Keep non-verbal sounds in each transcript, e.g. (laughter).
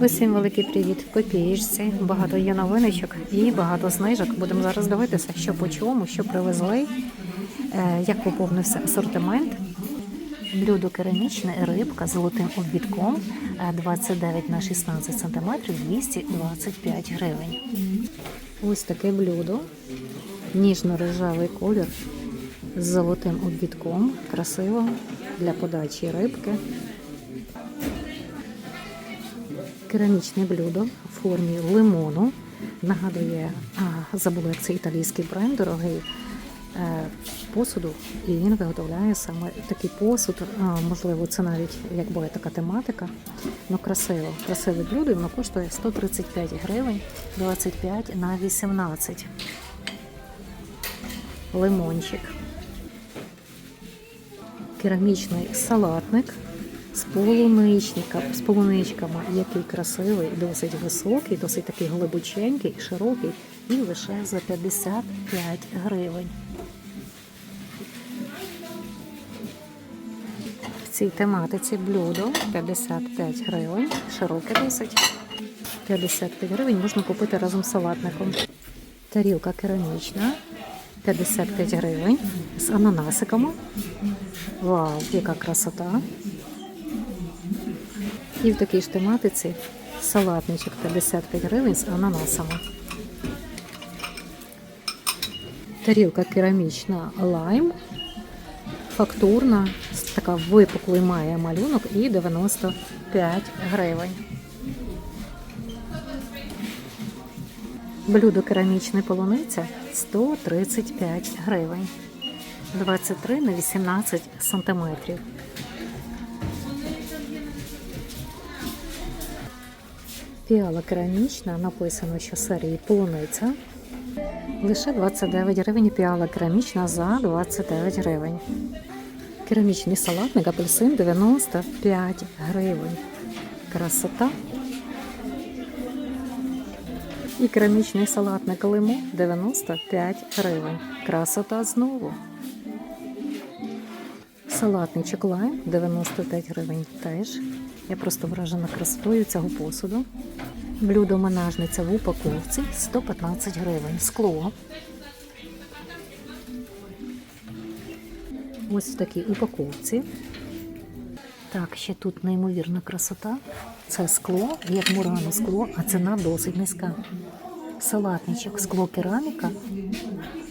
Усім великий привіт в копієчці. Багато є новиночок і багато знижок. Будемо зараз дивитися, що по чому, що привезли, е, як поповнився асортимент. Блюдо керамічне, рибка з золотим обідком е, 29 на 16 см 225 гривень. Ось таке блюдо. Ніжно-рожевий колір з золотим обідком. Красиво для подачі рибки. Керамічне блюдо в формі лимону. Нагадує, забула, як це італійський бренд, дорогий е, посуду. І він виготовляє саме такий посуд. Можливо, це навіть як буде така тематика. Ну, красиво. Красиве блюдо, і воно коштує 135 гривень, 25 на 18. Лимончик. Керамічний салатник з полуничника, з полуничками, який красивий, досить високий, досить такий глибоченький, широкий, і лише за 55 гривень. В цій тематиці блюдо 55 гривень, широке досить. 55 гривень можна купити разом з салатником. Тарілка керамічна 55 гривень з ананасиками. Вау, яка красота! І в такій ж тематиці салатничок 55 гривень з ананасами. Тарілка керамічна лайм, фактурна, така випуклий має малюнок і 95 гривень. Блюдо керамічне полуниця 135 гривень. 23 на 18 сантиметрів. Піала керамічна, написано, що серії полуниця. Лише 29 гривень піала керамічна за 29 гривень. Керамічний салатник апельсин 95 гривень. Красота. І керамічний салатник лимон 95 гривень. Красота знову. Салатничок лайм 95 гривень теж. Я просто вражена красотою цього посуду. Блюдо менажниця в упаковці 115 гривень. Скло. Ось в такій упаковці. Так, ще тут неймовірна красота. Це скло, як мурано скло, а ціна досить низька. Салатничок, скло кераміка,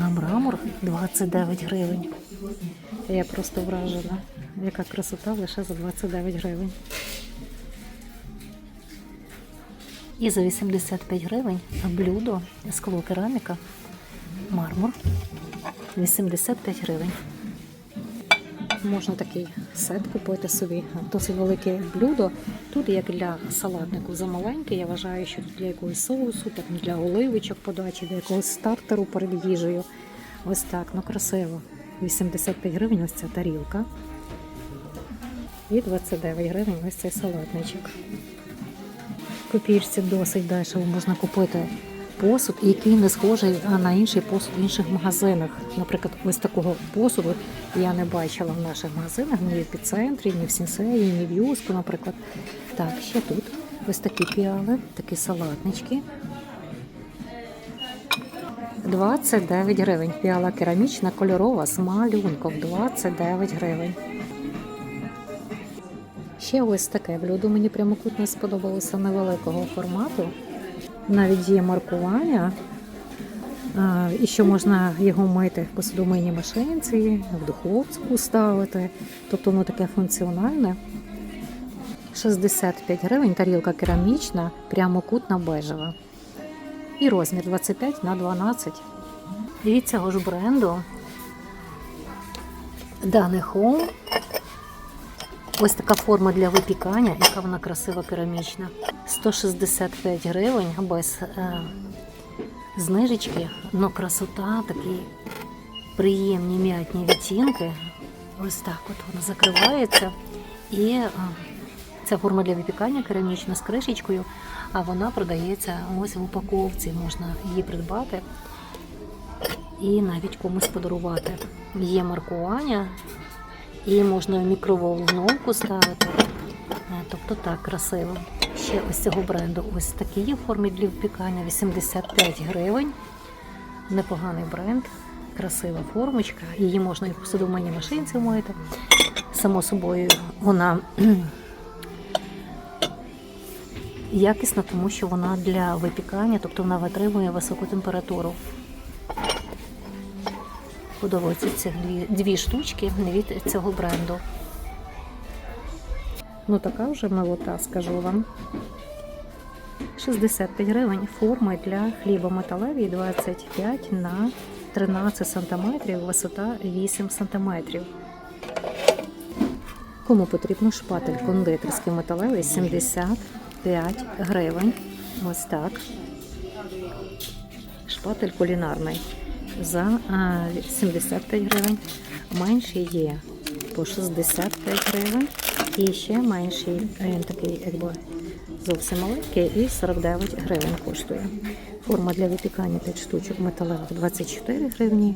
а мрамор 29 гривень. Я просто вражена. Яка красота лише за 29 гривень. І за 85 гривень блюдо, скло кераміка, мармур. 85 гривень. Можна такий сет купити собі. Досить велике блюдо. Тут як для салатнику замаленьке. Я вважаю, що тут для якогось соусу, так для оливочок подачі, для якогось стартеру перед їжею. Ось так, ну красиво. 85 гривень ось ця тарілка. І 29 гривень ось цей салатничок. Копійці досить дешево можна купити посуд, який не схожий на інший посуд в інших магазинах. Наприклад, ось такого посуду я не бачила в наших магазинах, ні в епіцентрі, ні в сінсеї, ні в юску, наприклад. Так, ще тут ось такі піали, такі салатнички. 29 гривень. Піала керамічна, кольорова з малюнком. 29 гривень. Ще ось таке блюдо мені прямокутно сподобалося невеликого формату. Навіть є маркування, і що можна його мити в посудомийній машинці, в духовку ставити. Тобто воно таке функціональне. 65 гривень, тарілка керамічна, прямокутна бежева. І розмір 25 на 12. І від цього ж бренду Dane Home Ось така форма для випікання, яка вона красива керамічна. 165 гривень без е, знижечки, але красота, такі приємні м'ятні відтінки. Ось так от вона закривається. І е, ця форма для випікання керамічна з кришечкою, а вона продається ось в упаковці. Можна її придбати і навіть комусь подарувати. Є маркування. Її можна в мікроволновку ставити. Тобто так, красиво. ще ось цього бренду. Ось такі є формі для випікання 85 гривень. Непоганий бренд, красива формочка. Її можна і в посудомийній машинці мити. Само собою, вона (clears throat) якісна, тому що вона для випікання, тобто вона витримує високу температуру. Подобаються ці дві, штучки від цього бренду. Ну така вже милота, скажу вам. 65 гривень форми для хліба металеві 25 на 13 см, висота 8 см. Кому потрібно шпатель кондитерський металевий 75 гривень. Ось так. Шпатель кулінарний за 75 гривень. Менший є по 65 гривень. І ще менший, він такий, якби зовсім маленький, і 49 гривень коштує. Форма для випікання 5 штучок металевих 24 гривні.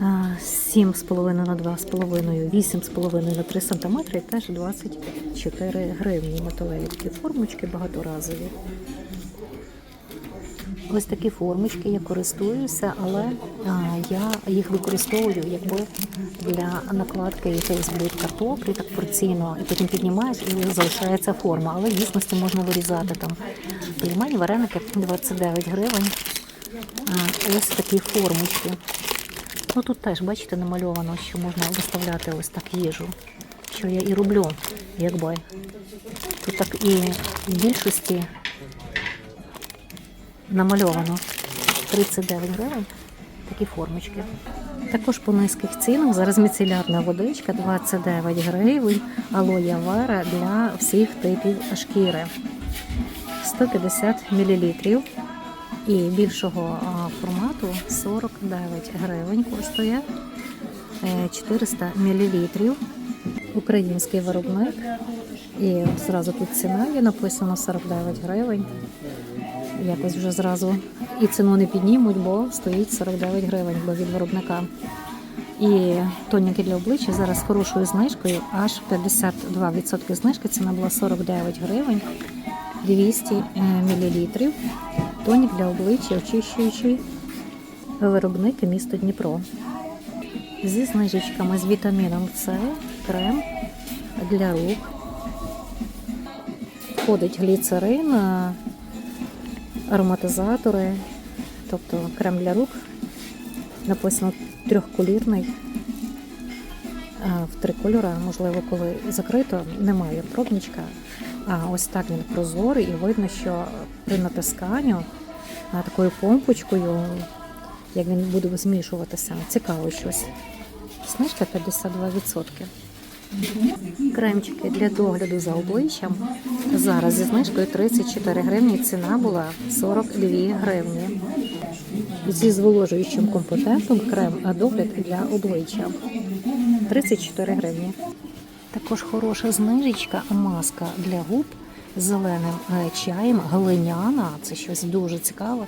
7,5 на 2,5, 8,5 на 3 см і теж 24 гривні металеві такі формочки багаторазові. Ось такі формочки я користуюся, але я їх використовую якби для накладки якоїсь блюд картоплі, так порційно, і потім піднімаєш і залишається форма. Але в дійсності можна вирізати там. Пельмені, вареники 29 гривень. Ось такі формочки. Ну тут теж, бачите, намальовано, що можна виставляти ось так їжу. Що я і роблю, якби. Тут так і в більшості намальовано 39 гривень. Такі формочки. Також по низьких цінах зараз міцелярна водичка 29 гривень, алоя вера для всіх типів шкіри. 150 мл. І більшого формату 49 гривень коштує е, 400 мл. Український виробник. І зразу тут ціна є написано 49 гривень. Якось вже зразу і ціну не піднімуть, бо стоїть 49 гривень бо від виробника. І тоніки для обличчя зараз з хорошою знижкою, аж 52% знижки. Ціна була 49 гривень, 200 мл. Тонік для обличчя, очищуючий виробник місто Дніпро. Зі знижечками з вітаміном С, крем для рук. Входить гліцерин, а, ароматизатори, тобто крем для рук. Написано трьохколірний. В три кольори, можливо, коли закрито, немає пробничка. А ось так він прозорий, і видно, що при натисканню такою помпочкою, як він буде змішуватися, цікаво щось. Знижка 52%. Кремчики для догляду за обличчям. Зараз зі знижкою 34 гривні. Ціна була 42 гривні. Зі зволожуючим компонентом крем догляд для обличчя 34 гривні. Також хороша знижечка, маска для губ з зеленим е, чаєм, глиняна. Це щось дуже цікаве.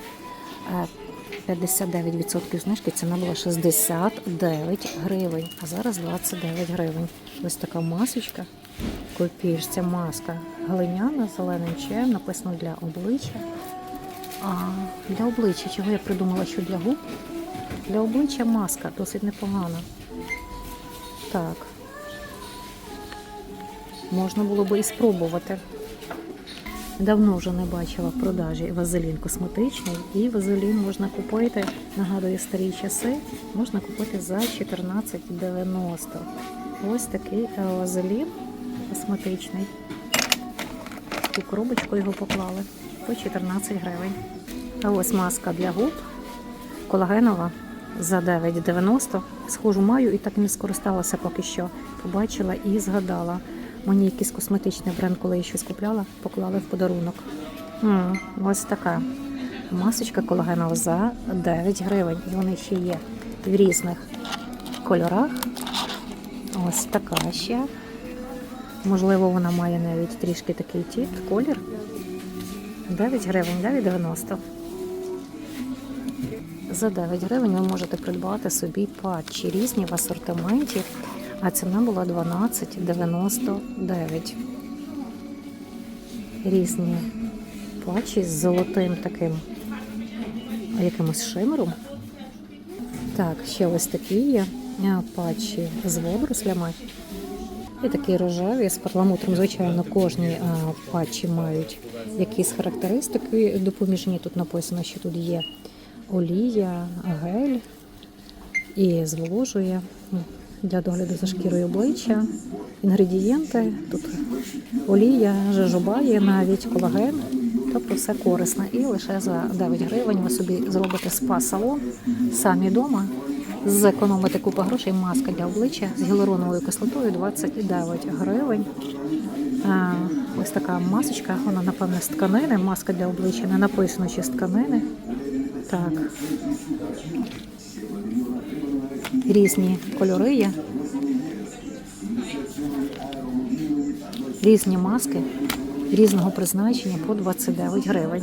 Е, 59% знижки, ціна була 69 гривень, а зараз 29 гривень. Ось така масочка. Купіш, ця маска глиняна зеленим чаєм, написано для обличчя. А для обличчя, чого я придумала, що для губ? Для обличчя маска досить непогана. Так. Можна було би і спробувати. Давно вже не бачила в продажі вазелін косметичний, і вазелін можна купити, нагадую старі часи, можна купити за 14,90. Ось такий е, вазелін косметичний. У коробочку його поклали по 14 гривень. А ось маска для губ колагенова за 9,90. Схожу маю і так не скористалася поки що. Побачила і згадала. Мені якийсь косметичний бренд, коли я щось купляла, поклали в подарунок. М, ось така масочка колагенова за 9 гривень. І вони ще є в різних кольорах. Ось така ще. Можливо, вона має навіть трішки такий тіп, колір. 9 гривень, 9,90. За 9 гривень ви можете придбати собі патчі різні в асортименті, а ціна була 12,99. різні патчі з золотим таким якимось шимером. Так, ще ось такі є патчі з водорослями. І такі рожеві з перламутром. Звичайно, кожні патчі мають якісь характеристики допоміжні. Тут написано, що тут є олія, гель і зволожує для догляду за шкірою обличчя. Інгредієнти тут олія, жожоба є навіть колаген. Тобто все корисне. І лише за 9 гривень ви собі зробите спа-салон самі вдома. Зекономите купу грошей, маска для обличчя з гіалуроновою кислотою 29 гривень. Ось така масочка, вона, напевне, з тканини. Маска для обличчя не написано, чи з тканини. Так. Різні кольори є. Різні маски різного призначення по 29 гривень.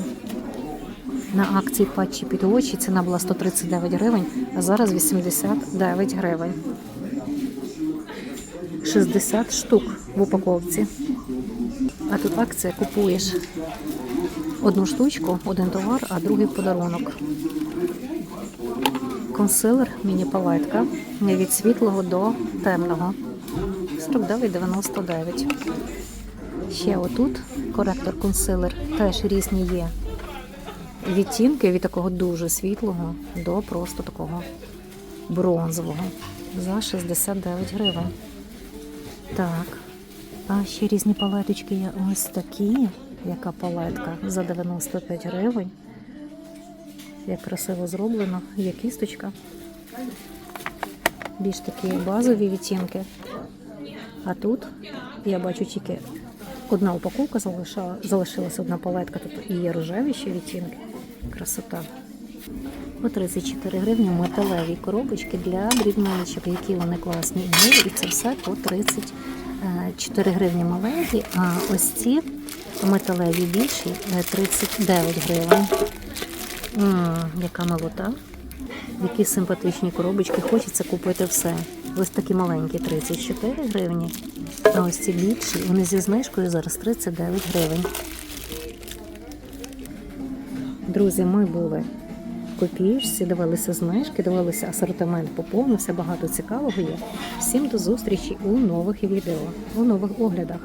На акції патчі під очі ціна була 139 гривень, а зараз 89 гривень. 60 штук в упаковці. А тут акція купуєш одну штучку, один товар, а другий подарунок. Консилер міні-палетка від світлого до темного. 49,99. Ще отут коректор консилер теж різні є відтінки від такого дуже світлого до просто такого бронзового за 69 гривень. Так. А ще різні палеточки є ось такі. Яка палетка за 95 гривень. Як красиво зроблено, є кісточка. Більш такі базові відтінки. А тут я бачу тільки одна упаковка залишила, залишилася одна палетка, тут і є рожеві ще відтінки. Красота. По 34 гривні металеві коробочки для дрібничок, які вони класні і це все по 34 гривні маленькі, а ось ці металеві більші е, 39 гривень. М, яка милота. Які симпатичні коробочки, хочеться купити все. Ось такі маленькі 34 гривні, а ось ці більші, вони зі знижкою зараз 39 гривень. Друзі, ми були в копієчці, дивилися знижки, дивилися асортимент, поповнився, багато цікавого є. Всім до зустрічі у нових відео, у нових оглядах.